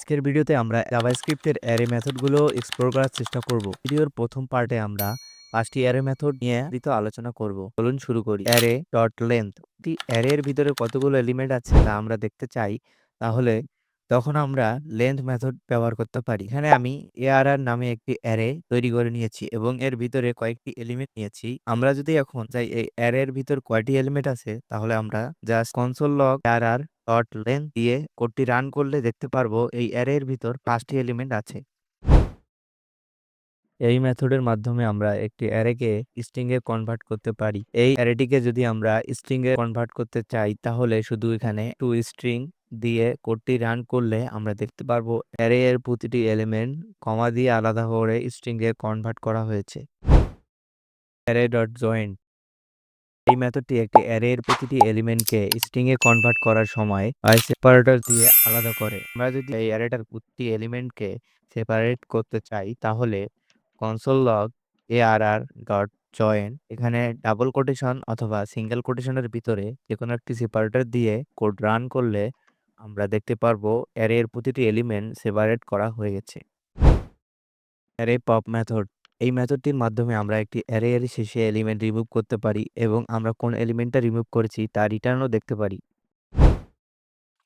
আজকের ভিডিওতে আমরা জাভাস্ক্রিপ্টের অ্যারে মেথডগুলো এক্সপ্লোর করার চেষ্টা করব। ভিডিওর প্রথম পার্টে আমরা পাঁচটি অ্যারে মেথড নিয়ে বিস্তারিত আলোচনা করব। চলুন শুরু করি। অ্যারে ডট লেন্থ একটি অ্যারের ভিতরে কতগুলো এলিমেন্ট আছে তা আমরা দেখতে চাই। তাহলে তখন আমরা লেন্থ মেথড ব্যবহার করতে পারি। এখানে আমি এআরআর নামে একটি অ্যারে তৈরি করে নিয়েছি এবং এর ভিতরে কয়েকটি এলিমেন্ট নিয়েছি। আমরা যদি এখন চাই এই অ্যারের ভিতর কয়টি এলিমেন্ট আছে, তাহলে আমরা just console log arr dot length দিয়ে কোডটি রান করলে দেখতে পারব এই অ্যারের ভিতর পাঁচটি এলিমেন্ট আছে। এই মেথডের মাধ্যমে আমরা একটি অ্যারেকে স্ট্রিং এ কনভার্ট করতে পারি। এই অ্যারেটিকে যদি আমরা স্ট্রিং এ কনভার্ট করতে চাই, তাহলে শুধু এখানে টু স্ট্রিং দিয়ে কোডটি রান করলে আমরা দেখতে পারব অ্যারে এর প্রতিটি এলিমেন্ট কমা দিয়ে আলাদা করে স্ট্রিং এ কনভার্ট করা হয়েছে। অ্যারে ডট জয়েন্ট এই মেথডটি একটি অ্যারে এর প্রতিটি এলিমেন্টকে স্ট্রিং এ কনভার্ট করার সময় সেপারেটর দিয়ে আলাদা করে। আমরা যদি এই অ্যারেটার প্রতিটি এলিমেন্টকে সেপারেট করতে চাই, তাহলে console log a r r dot join এখানে ডাবল কোটেশন অথবা সিঙ্গেল কোটেশনের ভিতরে যে কোনো একটি সেপারেটর দিয়ে কোড রান করলে আমরা দেখতে পারব অ্যারে এর প্রতিটি এলিমেন্ট সেপারেট করা হয়ে গেছে। অ্যারে পপ মেথড এই মেথডটির মাধ্যমে আমরা একটি অ্যারে এর শেষে এলিমেন্ট রিমুভ করতে পারি এবং আমরা কোন এলিমেন্টটা রিমুভ করেছি তা রিটার্নও দেখতে পারি।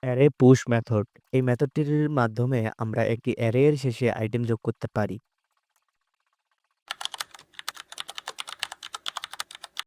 অ্যারে পুশ মেথড এই মেথডটির মাধ্যমে আমরা একটি অ্যারে এর শেষে আইটেম যোগ করতে পারি।